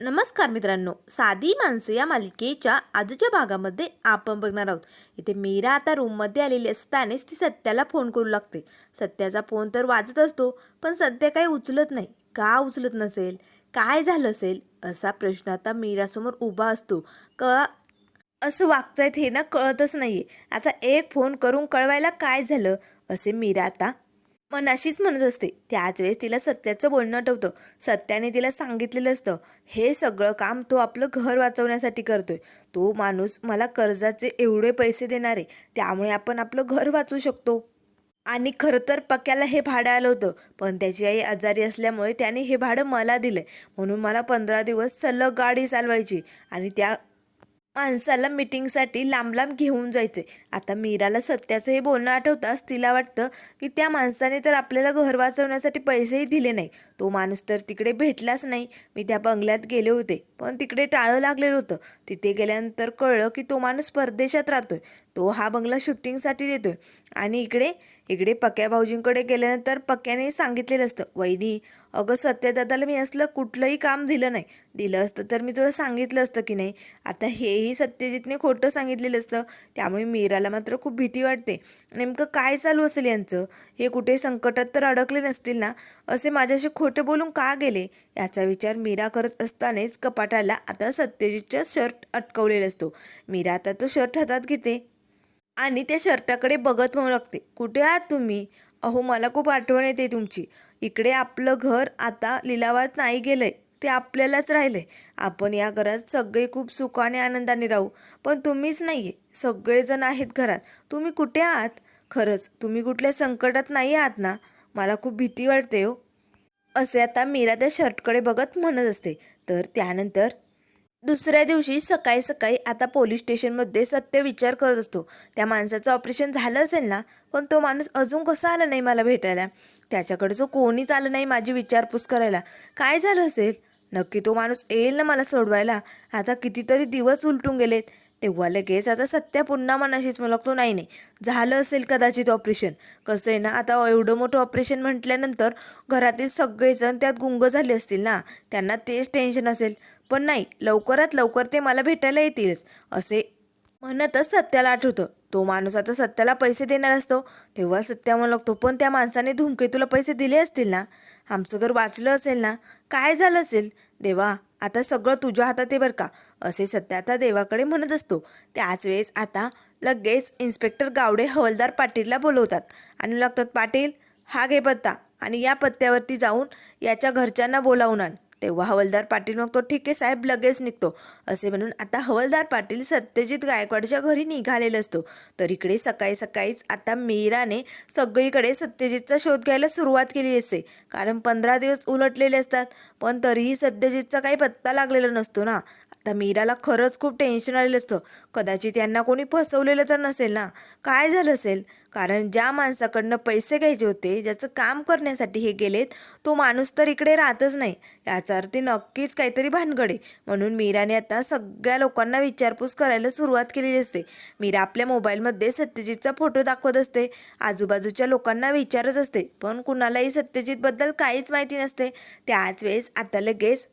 नमस्कार मित्रांनो साधी माणसं या मालिकेच्या आजच्या भागामध्ये आपण बघणार आहोत. इथे मीरा आता रूममध्ये आलेली असतानाच ती सत्याला फोन करू लागते. सत्याचा फोन तर वाजत असतो पण सत्या काही उचलत नाही. का उचलत नसेल? काय झालं असेल? असा प्रश्न आता मीरासमोर उभा असतो. का असं वागतायत हे ना कळतच नाहीये. आता एक फोन करून कळवायला काय झालं? असे मीरा आता मनाशीच म्हणत असते. त्याच वेळेस तिला सत्याचं बोलणं आठवतं. सत्याने तिला सांगितलेलं असतं. हे सगळं काम तो आपलं घर वाचवण्यासाठी करतोय. तो माणूस मला कर्जाचे एवढे पैसे देणार आहे त्यामुळे आपण आपलं घर वाचवू शकतो. आणि खरं तर पक्याला हे भाडं आलं होतं. पण त्याची आई आजारी असल्यामुळे त्याने हे भाडं मला दिलं म्हणून मला पंधरा दिवस सलग गाडी चालवायची. आणि त्या माणसाला मिटिंगसाठी लांब लांब घेऊन जायचे. आता मीराला सत्याचं हे बोलणं आठवताच तिला वाटतं की त्या माणसाने तर आपल्याला घर वाचवण्यासाठी पैसेही दिले नाही. तो माणूस तर तिकडे भेटलाच नाही. मी त्या बंगल्यात गेले होते पण तिकडे टाळं लागलेलं होतं. तिथे गेल्यानंतर कळलं की तो माणूस परदेशात राहतोय. तो हा बंगला शूटिंगसाठी देतोय. आणि इकडे इकडे पक्या भाऊजींकडे गेल्यानंतर पक्याने सांगितलेलं असतं वहिनी अगं सत्यदादाला मी असलं कुठलंही काम दिलं नाही. दिलं असतं तर मी तुला सांगितलं असतं की नाही. आता हेही सत्यजितने खोटं सांगितलेलं असतं. त्यामुळे मीराला मात्र खूप भीती वाटते. नेमकं काय चालू असेल यांचं? हे कुठे संकटात तर अडकले नसतील ना? असे माझ्याशी खोटं बोलून का गेले? याचा विचार मीरा करत असतानाच कपाटाला आता सत्यजितचा शर्ट अटकवलेला असतो. मीरा आता तो शर्ट हातात घेते. आणि त्या शर्टाकडे बघत म्हणू लागते. कुठे आहात तुम्ही? अहो मला खूप आठवण येते तुमची. इकडे आपलं घर आता लिलावात नाही गेलंय. ते आपल्यालाच राहिलंय. आपण या घरात सगळे खूप सुखाने आनंदाने राहू. पण तुम्हीच नाही आहे सगळेजण आहेत घरात. तुम्ही कुठे आहात? खरंच तुम्ही कुठल्या संकटात नाही आहात ना? मला खूप भीती वाटते हो. असे आता मीरा त्या शर्टकडे बघत म्हणत असते. तर त्यानंतर दुसऱ्या दिवशी सकाळी सकाळी आता पोलीस स्टेशनमध्ये सत्य विचार करत असतो. त्या माणसाचं ऑपरेशन झालं असेल ना पण तो माणूस अजून कसा आला नाही मला भेटायला? त्याच्याकडे जो कोणीच आलं नाही माझी विचारपूस करायला. काय झालं असेल? नक्की तो माणूस येईल ना मला सोडवायला? आता कितीतरी दिवस उलटून गेलेत. तेव्हा लगेच आता सत्या पुन्हा मनाशीच मला लागतो नाही नाही झालं असेल कदाचित ऑपरेशन. कसं आहे ना आता एवढं मोठं ऑपरेशन म्हटल्यानंतर घरातील सगळेजण त्यात गुंग झाले असतील ना? त्यांना तेच टेन्शन असेल. पण नाही लवकरात लवकर ते मला भेटायला येतीलच असे म्हणतच सत्याला आठवतं तो माणूस आता सत्याला पैसे देणार असतो तेव्हा सत्या म्हणू लागतो पण त्या माणसाने धूमकेतूला पैसे दिले असतील ना? आमचं घर वाचलं असेल ना? काय झालं असेल? देवा आता सगळं तुझ्या हातात आहे बरं का? असे सत्य आता देवाकडे म्हणत असतो. त्याच वेळेस आता लगेच इन्स्पेक्टर गावडे हवलदार पाटीलला बोलवतात आणि लागतात पाटील हा घे पत्ता आणि या पत्त्यावरती जाऊन याच्या घरच्यांना बोलावून आण. तेव्हा हवलदार पाटील मग तो ठीक आहे साहेब लगेच निघतो. असे म्हणून आता हवलदार पाटील सत्यजित गायकवाडच्या घरी निघालेला असतो. तर इकडे सकाळी सकाळीच आता मीराने सगळीकडे सत्यजितचा शोध घ्यायला सुरुवात केली असते. कारण पंधरा दिवस उलटलेले असतात. पण तरीही सत्यजितचा काही पत्ता लागलेला नसतो ना. आता मीराला खरंच खूप टेन्शन आलेलं असतं. कदाचित यांना कोणी फसवलेलं तर नसेल ना. काय झालं असेल? कारण ज्या माणसाकडनं पैसे घ्यायचे होते ज्याचं काम करण्यासाठी हे गेलेत तो माणूस तर इकडे राहतच नाही. याचा अर्थ नक्कीच काहीतरी भानगडे. म्हणून मीराने आता सगळ्या लोकांना विचारपूस करायला सुरुवात केलेली असते. मीरा आपल्या मोबाईलमध्ये सत्यजितचा फोटो दाखवत असते. आजूबाजूच्या लोकांना विचारत असते. पण कुणालाही सत्यजितबद्दल काहीच माहिती नसते. त्याच वेळेस आता लगेच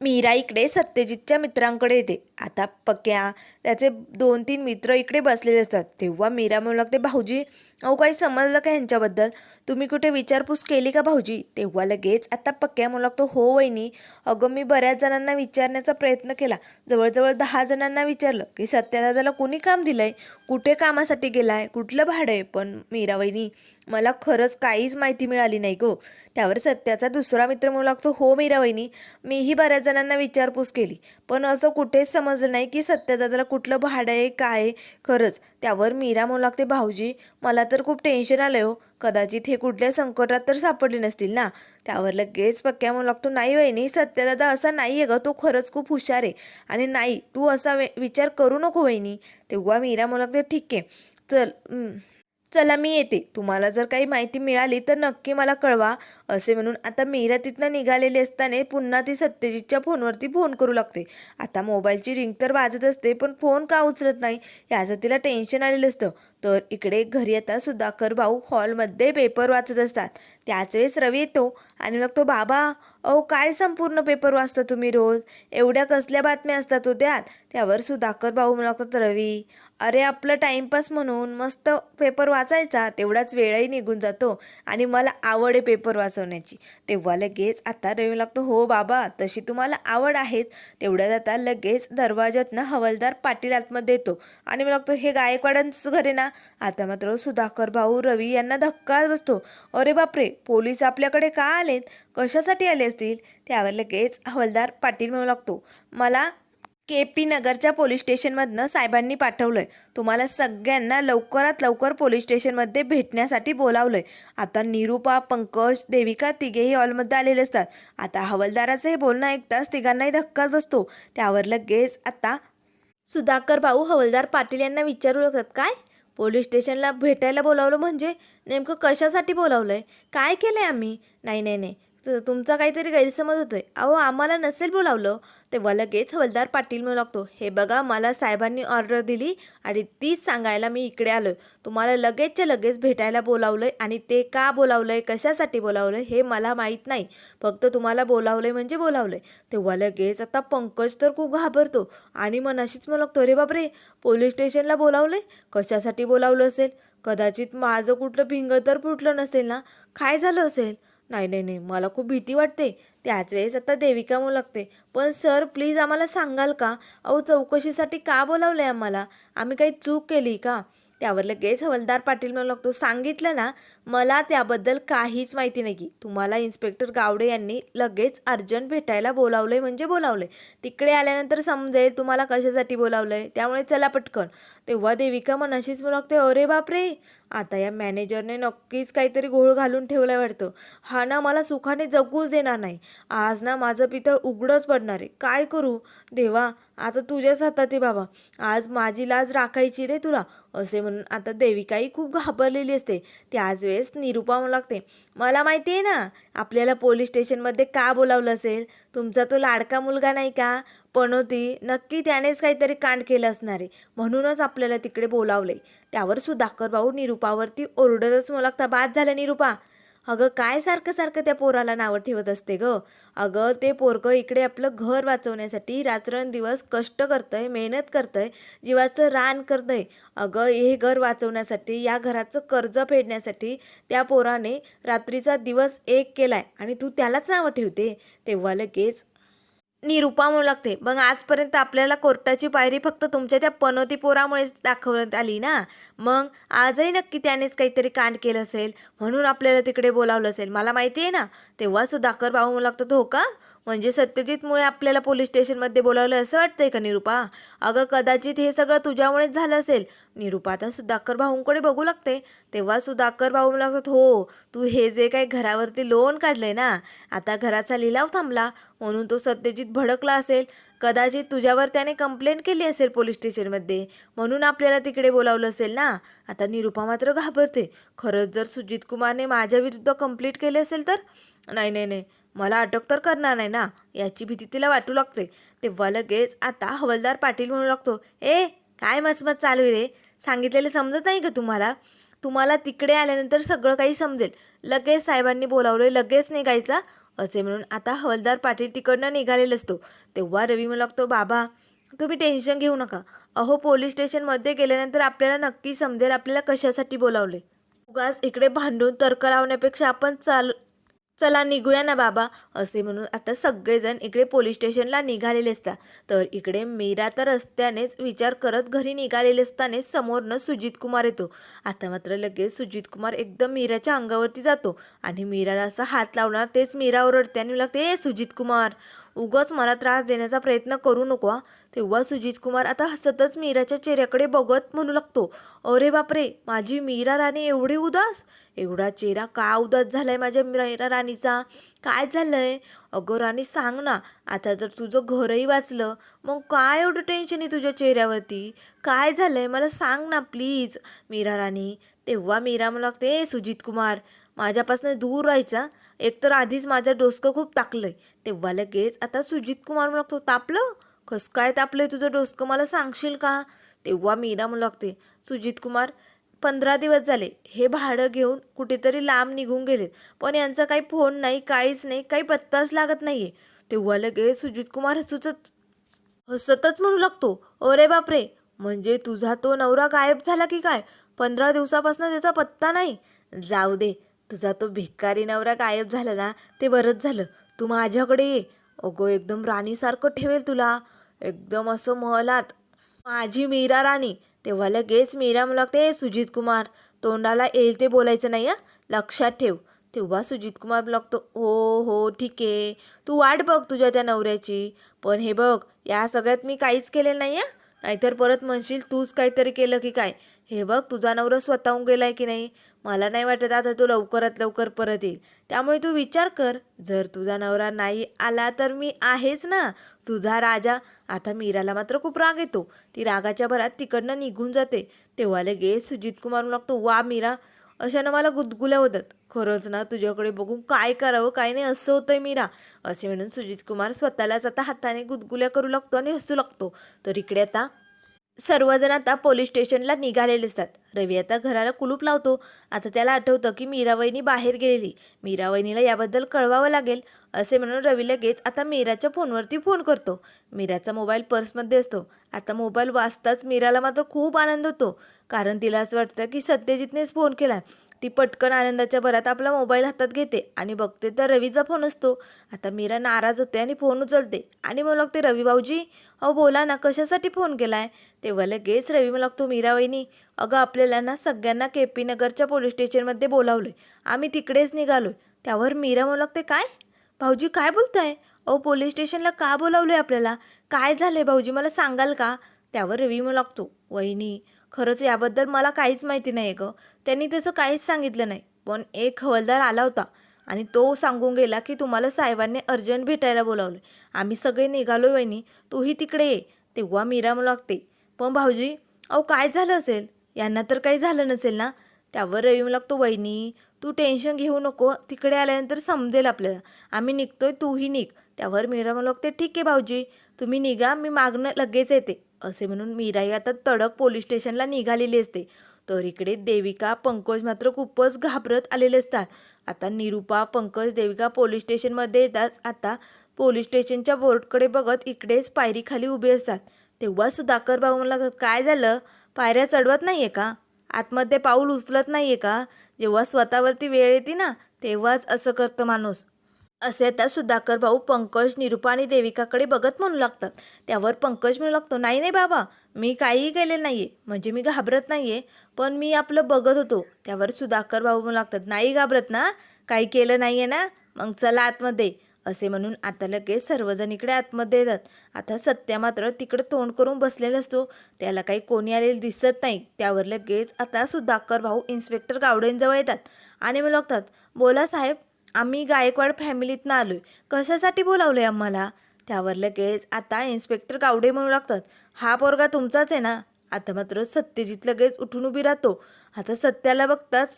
मीरा इकडे सत्यजितच्या मित्रांकडे येते. आता पक्या त्याचे दोन तीन मित्र इकडे बसलेले असतात. तेव्हा मीरा म्हणू लागते भाऊजी अहो काही समजलं का ह्यांच्याबद्दल? तुम्ही कुठे विचारपूस केली का भाऊजी? तेव्हा लगेच आता पक्क्या म्हणू लागतो हो वहिनी. अगं मी बऱ्याच जणांना विचारण्याचा प्रयत्न केला. जवळजवळ दहा जणांना विचारलं की सत्यदादाला कुणी काम दिलंय? कुठे कामासाठी गेलाय? कुठलं भाडं आहे? पण मीरा वहिनी मला खरंच काहीच माहिती मिळाली नाही गो. त्यावर सत्याचा दुसरा मित्र म्हणू लागतो हो मीरा वहिनी मीही बऱ्याच जणांना विचारपूस केली. पण असं कुठेच समजलं नाही की सत्यदादाला कुठलं भाडं आहे काय आहे खरंच. त्यावर मीरा म्हणू लागते भाऊजी मला तर खूप टेन्शन आलं हो. कदाचित हे कुठल्या संकटात तर सापडले नसतील ना. त्यावर लगेच पक्क्या म्हणू लागतो नाही वहिनी सत्यदादा असा नाही आहे ग तो खरंच खूप हुशार आहे. आणि नाही तू असा वे विचार करू नको वहिनी. तेव्हा मीरा म्हणू लागते ठीक आहे चल चला मी येते. तुम्हाला जर काही माहिती मिळाली तर नक्की मला कळवा असे म्हणून आता मीरा तिथनं निघालेली असताना पुन्हा ती सत्यजितच्या फोनवरती फोन करू लागते. आता मोबाईलची रिंग तर वाजत असते पण फोन का उचलत नाही? याचं तिला टेन्शन आलेलं असतं. तर इकडे घरी आता सुधाकर भाऊ हॉलमध्ये पेपर वाचत असतात. त्याच वेळेस रवी येतो आणि मग तो बाबा अहो काय संपूर्ण पेपर वाचता तुम्ही रोज? एवढ्या कसल्या बातम्या असतात हो त्यात? त्यावर सुधाकर भाऊ म्हणतात रवी अरे आपलं टाईमपास म्हणून मस्त पेपर वाचायचा तेवढाच वेळही निघून जातो. आणि मला आवड आहे पेपर वाचवण्याची. तेव्हा लगेच आता रवी लागतो हो बाबा तशी तुम्हाला आवड आहेच. तेवढ्यात आता लगेच दरवाज्यातनं हवालदार पाटील आतमध्ये येतो. आणि मला लागतो हे गायकवाडांचं घर आहे ना? आता मात्र सुधाकर भाऊ रवी यांना धक्का बसतो. अरे बापरे पोलीस आपल्याकडे का आलेत? कशासाठी आले असतील? त्यावर लगेच हवालदार पाटील म्हणू लागतो मला के पी नगरच्या पोलीस स्टेशनमधनं साहेबांनी पाठवलं आहे तुम्हाला सगळ्यांना लवकरात लवकर पोलीस स्टेशनमध्ये भेटण्यासाठी बोलावलं आहे आता निरूपा पंकज देविका तिघेही हॉलमध्ये आलेले असतात. आता हवलदाराचं हे बोलणं ऐकताच तिघांनाही धक्काच बसतो. त्यावर लगेच आता सुधाकर भाऊ हवलदार पाटील यांना विचारू लागतात काय? पोलीस स्टेशनला भेटायला बोलावलं म्हणजे नेमकं कशासाठी बोलावलं आहे काय केलं आहे आम्ही? नाही नाही नाही. तुमचा काहीतरी गैरसमज होतोय. अहो आम्हाला नसेल बोलावलं. तेव्हा लगेच हवलदार पाटील म्हणू लागतो हे बघा मला साहेबांनी ऑर्डर दिली आणि तीच सांगायला मी इकडे आलो तुम्हाला लगेचच्या लगेच भेटायला बोलावलंय आणि ते का बोलावलंय कशासाठी बोलावलंय हे मला माहीत नाही. फक्त तुम्हाला बोलावलंय म्हणजे बोलावलंय. तेव्हा लगेच आता पंकज तर खूप घाबरतो आणि मनाशीच म्हणू लागतो रे बापरे पोलीस स्टेशनला बोलावलंय? कशासाठी बोलावलं असेल? कदाचित माझं कुठलं भिंग तर फुटलं नसेल ना? काय झालं असेल? नाही नाही नाही. मला खूप भीती वाटते. त्याच वेळेस आता देविका म्हणू लागते. पण सर प्लीज आम्हाला सांगाल का? अहो चौकशीसाठी का बोलावलं आहे आम्हाला? आम्ही काही चूक केली का? त्यावर लगेच हवलदार पाटील म्हणू लागतो. सांगितलं ना मला त्याबद्दल काहीच माहिती नाही की. तुम्हाला इन्स्पेक्टर गावडे यांनी लगेच अर्जंट भेटायला बोलावलंय म्हणजे बोलावलंय. तिकडे आल्यानंतर समजेल तुम्हाला कशासाठी बोलावलंय. त्यामुळे चला पटकन. तेव्हा देविका मनाशीच म्हणू लागते अरे बापरे! आता या मॅनेजरने नक्कीच काहीतरी घोळ घालून ठेवलं वाटतं. हा ना मला सुखाने जगूच देणार नाही. आज ना माझं पितळ उघडंच पडणार आहे. काय करू? देवा आता तुझ्याच हातात आहे बाबा. आज माझी लाज राखायची रे तुला. असे म्हणून आता देविकाही खूप घाबरलेली असते. त्याच वेळेस निरूपा म्हणू लागते. मला माहिती आहे ना आपल्याला पोलीस स्टेशनमध्ये का बोलावलं असेल? तुमचा तो लाडका मुलगा नाही का? पणोती नक्की त्यानेच काहीतरी कांड केलं असणार आहे. म्हणूनच आपल्याला तिकडे बोलावलंय. त्यावर सुधाकर भाऊ निरूपावरती ओरडतच म्हणू लागता बाद झालं निरूपा. अगं काय सारखं सारखं त्या पोराला नावं ठेवत असते ग? अगं ते पोरगं इकडे आपलं घर वाचवण्यासाठी रात्रंदिवस कष्ट करतंय मेहनत करतंय जीवाचं रान करतंय. अगं हे घर वाचवण्यासाठी या घराचं कर्ज फेडण्यासाठी त्या पोराने रात्रीचा दिवस एक केलाय आणि तू त्यालाच नावं ठेवते. तेव्हा लगेच निरूपा म्हणू लागते. मग आजपर्यंत आपल्याला कोर्टाची पायरी फक्त तुमच्या त्या पनोती पोरामुळेच दाखवण्यात आली ना? मग आजही नक्की त्यानेच काहीतरी कांड केलं असेल? म्हणून आपल्याला तिकडे बोलावलं असेल. मला माहिती आहे ना तेव्हा सुधाकर भाऊ म्हणू लागतात हो का? म्हणजे सत्यजितमुळे आपल्याला पोलीस स्टेशनमध्ये बोलावलं असं वाटतंय का निरूपा? अगं कदाचित हे सगळं तुझ्यामुळेच झालं असेल. निरूपा आता सुधाकर भाऊंकडे बघू लागते. तेव्हा सुधाकर भाऊ लागत लागतात हो तू हे जे काही घरावरती लोन काढलंय ना आता घराचा लिलाव थांबला म्हणून तो सत्यजित भडकला असेल. कदाचित तुझ्यावर त्याने कंप्लेंट केली असेल पोलीस स्टेशनमध्ये म्हणून आपल्याला तिकडे बोलावलं असेल ना. आता निरूपा मात्र घाबरते. खरंच जर सुजित कुमारने माझ्या विरुद्ध कंप्लीट केले असेल तर? नाही नाही नाही. मला अटक तर करणार नाही ना. याची भीती तिला वाटू लागते. तेव्हा लगेच आता हवलदार पाटील म्हणू लागतो ए काय मचमच चालू आहे रे? सांगितलेलं समजत नाही का तुम्हाला? तुम्हाला तिकडे आल्यानंतर सगळं काही समजेल. लगेच साहेबांनी बोलावलं लगेच निघायचा. असे म्हणून आता हवलदार पाटील तिकडनं निघालेला असतो. तेव्हा रवी म्हणू लागतो बाबा तुम्ही टेन्शन घेऊ नका. अहो पोलीस स्टेशनमध्ये गेल्यानंतर आपल्याला नक्की समजेल आपल्याला कशासाठी बोलावले उगाच इकडे भांडून तर्क लावण्यापेक्षा आपण चाल चला निघूया ना बाबा असे म्हणून आता सगळेजण इकडे पोलीस स्टेशनला निघालेले असतात. तर इकडे मीरा तर रस्त्यानेच विचार करत घरी निघालेले असतानेच समोरनं सुजित कुमार येतो. आता मात्र लगेच सुजित कुमार एकदम मीराच्या अंगावरती जातो आणि मीराला असा हात लावणार तेच मीरा ओरडते आणि लागते ए सुजित कुमार! उगाच मला त्रास देण्याचा प्रयत्न करू नको तेव्हा सुजित कुमार आता हसतच मीराच्या चेहऱ्याकडे बघत म्हणू लागतो अरे बापरे माझी मीरा राणी एवढी उदास? एवढा चेहरा का उदास झालाय माझ्या मीरा राणीचा? काय झालंय? अगं राणी सांग ना. आता जर तुझं घरही वाचलं मग काय एवढं टेन्शन आहे तुझ्या चेहऱ्यावरती? काय झालंय? मला सांग ना प्लीज मीरा राणी तेव्हा मीरा मला लागते सुजित कुमार माझ्यापासून दूर राहायचा एकतर आधीच माझं डोसकं खूप ताकलंय. तेव्हा लगेच आता सुजित कुमार म्हणू लागतो तापलं? कसं काय तापलंय तुझं डोसकं? मला सांगशील का? तेव्हा मीरा म्हणू लागते सुजित कुमार पंधरा दिवस झाले हे भाडं घेऊन कुठेतरी लांब निघून गेलेत. पण यांचा काही फोन नाही काहीच नाही काही पत्ताच लागत नाही आहे तेव्हा लगेच सुजित कुमार हसूचत हसतच म्हणू लागतो अरे बापरे! म्हणजे तुझा तो नवरा गायब झाला की काय? पंधरा दिवसापासून त्याचा पत्ता नाही? जाऊ दे तुझा तो भिकारी नवरा गायब झाला ना ते बरंच झालं. तू माझ्याकडे ये. अगं एकदम राणीसारखं ठेवेल तुला. एकदम असं महलात. माझी मीरा राणी. तेव्हा लगेच मीरा लागते सुजित कुमार तोंडाला येईल ते बोलायचं नाही हां? लक्षात ठेव. तेव्हा सुजित कुमार लागतो हो हो ठीक आहे. तू वाट बघ तुझ्या त्या नवऱ्याची. पण हे बघ या सगळ्यात मी काहीच केलेलं नाही आहे नाहीतर परत म्हणशील तूच काहीतरी केलं की काय? हे बघ तुझा नवरा स्वतःहून गेलाय की नाही? मला नाही वाटत आता तो लवकरात लवकर परत येईल. त्यामुळे तू विचार कर. जर तुझा नवरा नाही आला तर मी आहेच ना. तुझा राजा. आता मीराला मात्र खूप राग येतो. ती रागाच्या भरात तिकडनं निघून जाते. तेव्हा लगेच सुजित कुमार लागतो वा मीरा अशानं मला गुदगुल्या होतात. खरंच ना तुझ्याकडे बघून काय करावं काय नाही असं होतंय मीरा. असे म्हणून सुजित कुमार स्वतःलाच आता हाताने गुदगुल्या करू लागतो आणि हसू लागतो. तर इकडे आता सर्वजण आता पोलीस स्टेशनला निघालेले असतात. रवी आता घराला कुलूप लावतो. आता त्याला आठवतं की मीरावहिनी बाहेर गेलेली. मीरावहिनीला याबद्दल कळवावं लागेल असे म्हणून रवी लगेच आता मीराच्या फोनवरती फोन करतो. मीराचा मोबाईल पर्समध्ये असतो. आता मोबाईल वाचताच मीराला मात्र खूप आनंद होतो. कारण तिला असं वाटतं की सत्यजितनेच फोन केला. ती पटकन आनंदाच्या भरात आपला मोबाईल हातात घेते आणि बघते तर रवीचा फोन असतो. आता मीरा नाराज होते आणि फोन उचलते. आणि मग लागते रवी भाऊजी अहो बोला ना कशासाठी फोन केला आहे तेव्हा लगेच रवी मग लागतो मीरा वहिनी अगं आपल्याला ना सगळ्यांना के पी नगरच्या पोलीस स्टेशनमध्ये बोलावलं आम्ही तिकडेच निघालो त्यावर मीरा मग लागते काय? भाऊजी काय बोलताय? अहो पोलीस स्टेशनला का बोलावलं आहे आपल्याला? काय झालं आहे भाऊजी मला सांगाल का? त्यावर रवी मग लागतो वहिनी खरंच याबद्दल मला काहीच माहिती नाही गं. त्यांनी तसं काहीच सांगितलं नाही. पण एक हवलदार आला होता आणि तो सांगून गेला की तुम्हाला साहेबांनी अर्जंट भेटायला बोलावलं आम्ही सगळे निघालो वहिनी. तूही तिकडे ये. तेव्हा मीरा लागते पण भाऊजी अहो काय झालं असेल? यांना तर काही झालं नसेल ना? त्यावर रवी लागतो वहिनी तू टेन्शन घेऊ नको. तिकडे आल्यानंतर समजेल आपल्याला. आम्ही निघतोय तूही निघ. त्यावर मीरा मला लागते ठीक आहे भाऊजी. तुम्ही निघा. मी मागणं लगेच येते. असे म्हणून मीराही आता तडक पोलीस स्टेशनला निघालेली असते. तर इकडे देविका पंकज मात्र खूपच घाबरत आलेले असतात. आता निरुपा पंकज देविका पोलीस स्टेशनमध्ये येताच आता पोलीस स्टेशनच्या बोर्डकडे बघत इकडेच पायरीखाली उभे असतात. तेव्हा सुधाकर भाऊ मला काय झालं? पायऱ्या चढवत नाही आहे का? आतमध्ये पाऊल उचलत नाही आहे का? जेव्हा स्वतःवरती वेळ येते ना तेव्हाच असं करतं माणूस. असे आता सुधाकर भाऊ पंकज निरुपा आणि देविकाकडे बघत म्हणू लागतात. त्यावर पंकज म्हणू लागतो नाही नाही बाबा मी काहीही केलेलं नाही आहे म्हणजे मी घाबरत नाही आहे पण मी आपलं बघत होतो. त्यावर सुधाकर भाऊ म्हणू लागतात नाही घाबरत ना काही केलं नाही आहे ना मग चला आतमध्ये. असे म्हणून आता लगेच सर्वजण इकडे आतमध्ये येतात. आता सत्या मात्र तिकडे तोंड करून बसलेला असतो. त्याला काही कोणी आलेलं दिसत नाही. त्यावर लगेच आता सुधाकर भाऊ इन्स्पेक्टर गावडेंजवळ येतात आणि म्हणू लागतात बोला साहेब आम्ही गायकवाड फॅमिलीतनं आलो आहे कशासाठी बोलावलं आहे आम्हाला? त्यावर लगेच आता इन्स्पेक्टर गावडे म्हणू लागतात हा पोरगा तुमचाच आहे ना? आता मात्र सत्यजित लगेच उठून उभी राहतो. आता सत्याला बघताच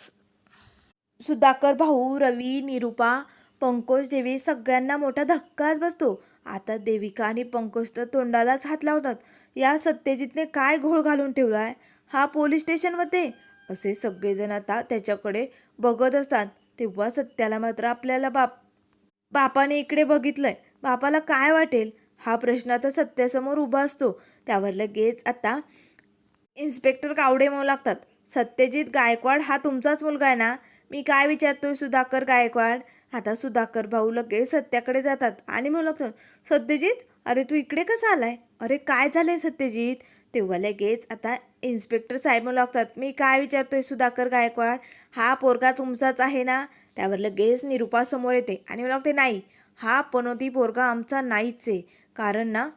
सुधाकर भाऊ रवी निरुपा पंकज देवी सगळ्यांना मोठा धक्काच बसतो. आता देविका आणि पंकज तर तोंडालाच हात लावतात. या सत्यजितने काय घोळ घालून ठेवला आहे हा पोलीस स्टेशनमध्ये? असे सगळेजण आता त्याच्याकडे बघत असतात. तेव्हा सत्याला मात्र आपल्याला बाप बापाने इकडे बघितलंय. बापाला काय वाटेल? हा प्रश्न आता सत्यासमोर उभा असतो. त्यावर लगेच आता इन्स्पेक्टर कावडे म्हणू लागतात. सत्यजित गायकवाड हा तुमचाच मुलगा आहे ना? मी काय विचारतोय सुधाकर गायकवाड? आता सुधाकर भाऊ लगेच सत्याकडे जातात आणि म्हणू लागतात. सत्यजित अरे तू इकडे कसा आलाय? अरे काय झालंय सत्यजित? तेव्हा लगेच आता इन्स्पेक्टर साहेब लागतात मी काय विचारतोय सुधाकर गायकवाड? हा पोरगा तुमचाच आहे ना? त्यावर लगेच निरुपा समोर येते आणि मला लागते नाही हा पनोती पोरगा आमचा नाहीच आहे. कारण ना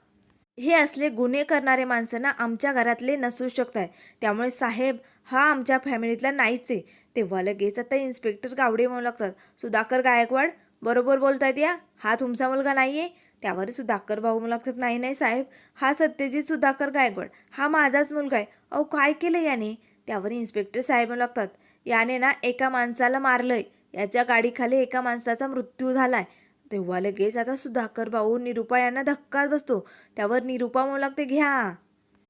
हे असले गुन्हे करणारे माणसं ना आमच्या घरातले नसू शकतात. त्यामुळे साहेब हा आमच्या फॅमिलीतला नाहीच आहे. तेव्हा लगेच आता इन्स्पेक्टर गावडे म्हणू लागतात सुधाकर गायकवाड बरोबर बोलतायत या? हा तुमचा मुलगा नाही आहे त्यावर सुधाकर भाऊ मला लागतात नाही नाही साहेब हा सत्यजित सुधाकर गायकवाड हा माझाच मुलगा आहे. अहो काय केलं याने? त्यावर इन्स्पेक्टर साहेब लागतात याने ना एका माणसाला मारलंय याच्या गाडीखाली एका माणसाचा मृत्यू झालाय. तेव्हा लगेच आता सुधाकर भाऊ निरुपा यांना धक्काच बसतो. त्यावर निरुपा म्हणू लागते घ्या.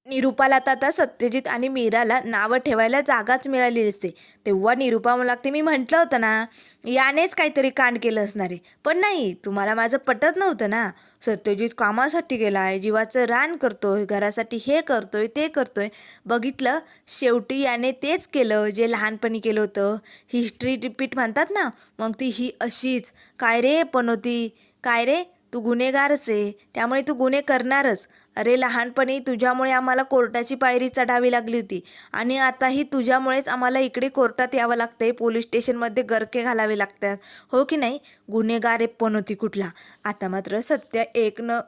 निरुपाला तर आता सत्यजित आणि मीराला नावं ठेवायला जागाच मिळालेली असते. तेव्हा निरुपा मला लागते मी म्हटलं होतं ना यानेच काहीतरी कांड केलं असणार आहे. पण नाही तुम्हाला माझं पटत नव्हतं ना. सत्यजित कामासाठी गेला आहे जीवाचं रान करतोय घरासाठी हे करतोय ते करतोय. बघितलं शेवटी याने तेच केलं जे लहानपणी केलं होतं. हिस्ट्री रिपीट म्हणतात ना मग ती ही अशीच. काय रे पण होती काय रे? तू गुन्हेगारच आहे. त्यामुळे तू गुन्हे करणारच. अरे लहानपणी तुझ्यामुळे आम्हाला कोर्टाची पायरी चढावी लागली होती आणि आताही तुझ्यामुळेच आम्हाला इकडे कोर्टात यावं लागतंय. पोलीस स्टेशनमध्ये गरके घालावे लागतात. हो की नाही? गुन्हेगार पण होती कुठला. आता मात्र सत्य एक न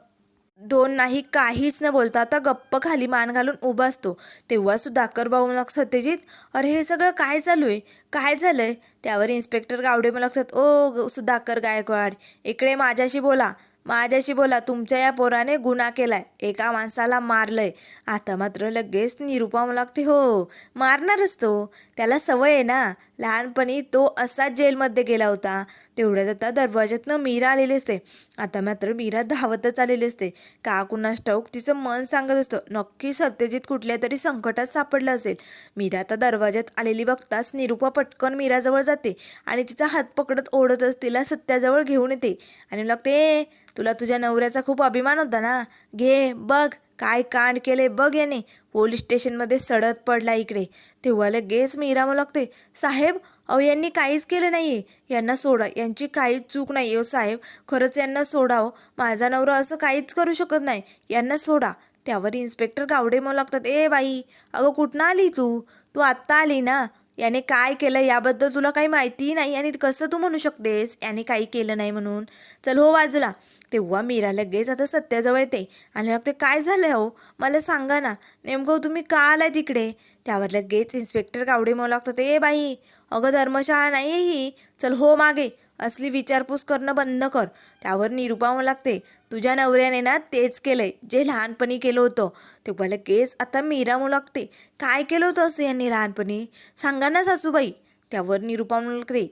दोन नाही काहीच न बोलता आता गप्प खाली मान घालून उभा असतो. तेव्हा सुधाकर भाऊ मग सत्यजित अरे हे सगळं काय चालू आहे? काय झालंय? त्यावर इन्स्पेक्टर गावडे मला लागतात ओ ग- सुधाकर गायकवाड इकडे माझ्याशी बोला. माझ्याशी बोला तुमच्या या पोराने गुन्हा केलाय. एका माणसाला मारलंय. आता मात्र लगेच निरुपम लागते हो. मारणारच तो. त्याला सवय आहे ना. लहानपणी तो असाच जेलमध्ये गेला होता. तेवढ्यात आता दरवाज्यातनं मीरा आलेली असते. आता मात्र मीरा धावतच आलेली असते. का कुणास ठाऊक तिचं मन सांगत असतं. नक्की सत्यजित कुठल्या तरी संकटात सापडलं असेल. मीरा आता दरवाज्यात आलेली बघताच निरुपा पटकन मीराजवळ जाते आणि तिचा हात पकडत ओढतच तिला सत्याजवळ घेऊन येते. आणि लागते तुला तुझ्या नवऱ्याचा खूप अभिमान होता ना? घे बघ. काय कांड केले बघ याने. पोलीस स्टेशनमध्ये सडत पडला इकडे. तेव्हा लगेच मी मग लागते साहेब अहो यांनी काहीच केलं नाही यांना सोडा. यांची काहीच चूक नाही हो साहेब खरंच यांना सोडावं हो. माझा नवरा असं काहीच करू शकत नाही. यांना सोडा. त्यावर इन्स्पेक्टर गावडे म्हणू लागतात ए बाई अगं कुठनं आली तू? तू आत्ता आली ना? याने काय केलं याबद्दल तुला काही माहिती नाही आणि कसं तू म्हणू शकतेस? याने काही केलं नाही म्हणून. चल हो बाजूला. तेव्हा मीरा लगेच आता सत्याजवळ येते. आणि मग ते काय झालं हो मला सांगा ना. नेमकं तुम्ही का आलाय तिकडे? त्यावर लगेच इन्स्पेक्टर गावडे म्हणू लागतात ए बाई अगं धर्मशाळा नाही आहे ही. चल हो मागे. असली विचारपूस करणं बंद कर. त्यावर निरुपा म्हणू लागते तुझ्या नवऱ्याने ना तेच केलंय जे लहानपणी केलं होतं. तेव्हा लगेच आता मीरा मग लागते काय केलं होतं असं यांनी लहानपणी? सांगा ना सासूबाई. त्यावर निरुपा म्हणू लागते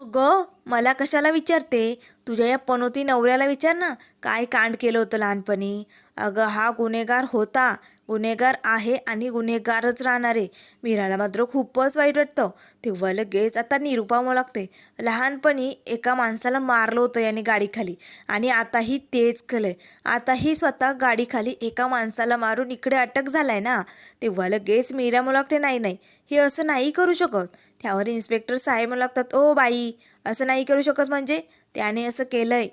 ग मला कशाला विचारते? तुझ्या या पनोती नवऱ्याला विचार ना काय कांड केलं होतं लहानपणी? अगं हा गुन्हेगार होता. गुन्हेगार आहे आणि गुन्हेगारच राहणार. आहे मीराला मात्र खूपच वाईट वाटतं. तेव्हा लगेच आता निरुपा लागते. लहानपणी एका माणसाला मारलं होतं याने गाडीखाली. आणि आताही तेच केलंय आताही स्वतः गाडीखाली एका माणसाला मारून इकडे अटक झालाय ना? तेव्हा लगेच मीरा मुलागते नाही नाही हे असं नाही करू शकत. त्यावर इन्स्पेक्टर साहेब लागतात ओ बाई असं नाही करू शकत म्हणजे? त्याने असं केलंय.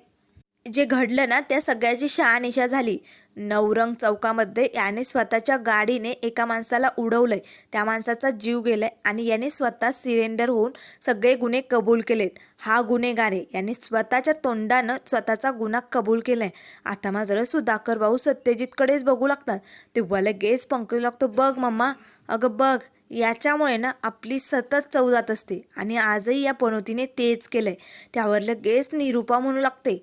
जे घडलं ना त्या सगळ्याची शहानिशा झाली. नवरंग चौकामध्ये याने स्वतःच्या गाडीने एका माणसाला उडवलंय. त्या माणसाचा जीव गेलाय आणि याने स्वतः सिलेंडर होऊन सगळे गुन्हे कबूल केलेत. हा गुन्हेगार आहे. याने स्वतःच्या तोंडानं स्वतःचा गुन्हा कबूल केलाय. आता मात्र सुधाकर भाऊ सत्यजितकडेच बघू लागतात. तेव्हा लगेच पंकज लागतो बघ मम्मा. अगं बघ. याच्यामुळे ना आपली सतत चव जात असते. आणि आजही या पनोतीने तेच केलंय. त्यावर लगेच निरुपा म्हणू लागते.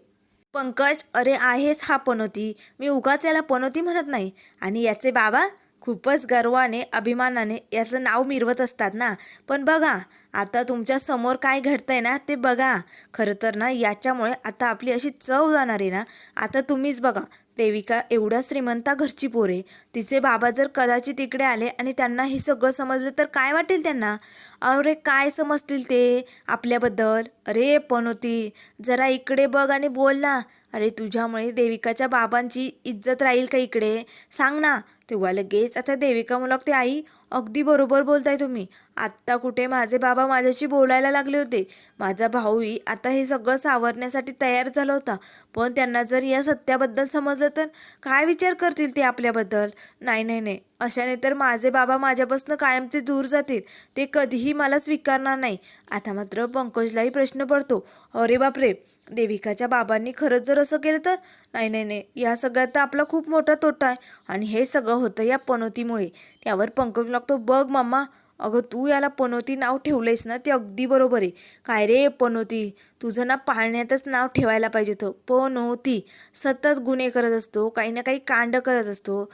पंकज अरे आहेच हा पनोती. मी उगाच याला पनोती म्हणत नाही. आणि याचे बाबा खूपच गर्वाने अभिमानाने याचं नाव मिरवत असतात ना. पण बघा आता तुमच्यासमोर काय घडतंय ना ते बघा. खरं तर ना याच्यामुळे आता आपली अशी चव जाणार आहे ना. आता तुम्हीच बघा. देविका एवढ्या श्रीमंता घरची पोरे. तिचे बाबा जर कदाचित इकडे आले आणि त्यांना हे सगळं समजलं तर काय वाटेल त्यांना? अरे काय समजतील ते? आपल्याबद्दल? अरे पण होती जरा इकडे बघ आणि बोल ना. अरे तुझ्यामुळे देविकाच्या बाबांची इज्जत राहील का इकडे? सांग ना. तेव्हा लगेच आता देविका मला ते आई अगदी बरोबर बोलताय तुम्ही. आत्ता कुठे माझे बाबा माझ्याशी बोलायला लागले होते. माझा भाऊही आता हे सगळं सावरण्यासाठी तयार झाला होता. पण त्यांना जर या सत्याबद्दल समजलं तर काय विचार करतील ते आपल्याबद्दल? नाही नाही नाही. अशाने तर माझे बाबा माझ्यापासून कायमचे दूर जातील. ते कधीही मला स्वीकारणार नाही. आता मात्र पंकजलाही प्रश्न पडतो. अरे बापरे! देविकाच्या बाबांनी खरंच जर असं केलं तर? नाही नाही नाही. या सगळ्यात तर आपला खूप मोठा तोटा आहे. आणि हे सगळं होतं या पनोतीमुळे. त्यावर पंकज लागतो बघ मम्मा अगं तू याला पनोती नाव ठेवलंयस ना ते अगदी बरोबर आहे. काय रे पनोती? तुझं ना पाळण्यातच नाव ठेवायला पाहिजे होतं. पनोती. सतत गुन्हे करत असतो काही ना काही कांड करत असतो.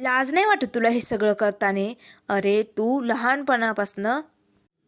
लाज नाही वाटत तुला हे सगळं करताना? अरे तू लहानपणापासनं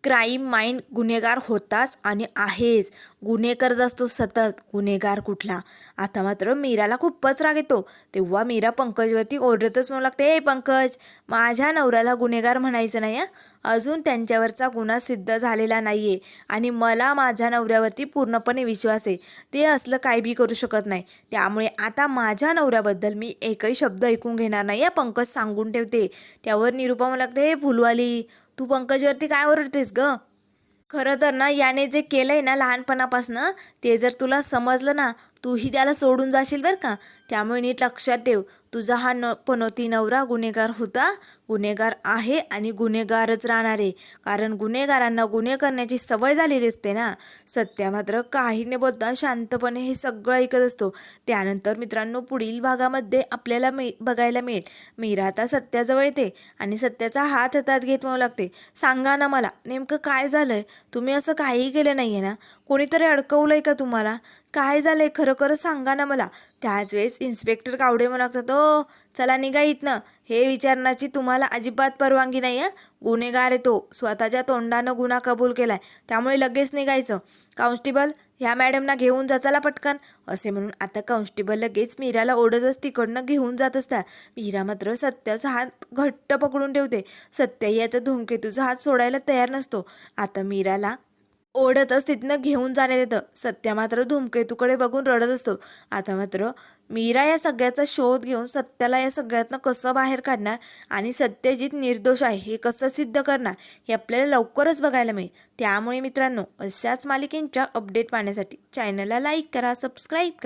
क्राईम माइंड गुन्हेगार होताच आणि आहेच. गुन्हे करत असतो सतत. गुन्हेगार कुठला? आता मात्र मीराला खूपच राग येतो. तेव्हा मीरा पंकजवरती ओरडतच म्हणू लागते ए पंकज माझ्या नवऱ्याला गुन्हेगार म्हणायचं नाही हं. अजून त्यांच्यावरचा गुन्हा सिद्ध झालेला नाही आहे आणि मला माझ्या नवऱ्यावरती पूर्णपणे विश्वास आहे. ते असलं काही बी करू शकत नाही. त्यामुळे आता माझ्या नवऱ्याबद्दल मी एकही शब्द ऐकून घेणार नाही या पंकज सांगून ठेवते. त्यावर निरुपा मला लागते हे फुलवाली तू पंकजवरती काय ओरडतेस ग? खरं तर ना याने जे केलंय ना लहानपणापासनं ते जर तुला समजलं ना तूही त्याला सोडून जाशील बरं का? त्यामुळे नीट लक्षात ठेव. तुझा हा न पनोती नवरा गुन्हेगार होता. गुन्हेगार आहे आणि गुन्हेगारच राहणार आहे. कारण गुन्हेगारांना गुन्हे करण्याची सवय झालेली असते ना. सत्या मात्र काही न बोलता शांतपणे हे सगळं ऐकत असतो. त्यानंतर मित्रांनो पुढील भागामध्ये आपल्याला मी बघायला मिळेल. मीरा आता सत्याजवळ येते आणि सत्याचा हात हातात घेत म्हणू लागते. सांगा ना मला नेमकं काय झालंय? तुम्ही असं काहीही केलं नाही आहे ना? कोणीतरी अडकवलंय का तुम्हाला? काय झालंय? खरं खरं सांगा ना मला. त्याच वेळेस इन्स्पेक्टर कावडे म्हणू लागतात ओ चला निघा इथनं. हे विचारण्याची तुम्हाला अजिबात परवानगी नाही आहे गुन्हेगार आहे तो. स्वतःच्या तोंडानं गुन्हा कबूल केलाय. त्यामुळे लगेच निघायचं. कॉन्स्टेबल ह्या मॅडमना घेऊन जा. चला पटकन. असे म्हणून आता कॉन्स्टेबल लगेच मीराला ओढतच तिकडनं घेऊन जात असतात. मीरा मात्र सत्याचा हात घट्ट पकडून ठेवते. सत्य याचा धूमकेतूचा हात सोडायला तयार नसतो. आता मीराला ओढतच तिथनं घेऊन जाण्यात येतं. सत्या मात्र धूमकेतूकडे बघून रडत असतो. आता मात्र मीरा या सगळ्याचा शोध घेऊन सत्याला या सगळ्यातनं कसं बाहेर काढणार आणि सत्यजित निर्दोष आहे हे कसं सिद्ध करणार हे आपल्याला लवकरच बघायला मिळेल. त्यामुळे मित्रांनो अशाच मालिकेंच्या अपडेट पाहण्यासाठी चॅनलला लाईक करा सबस्क्राईब करा.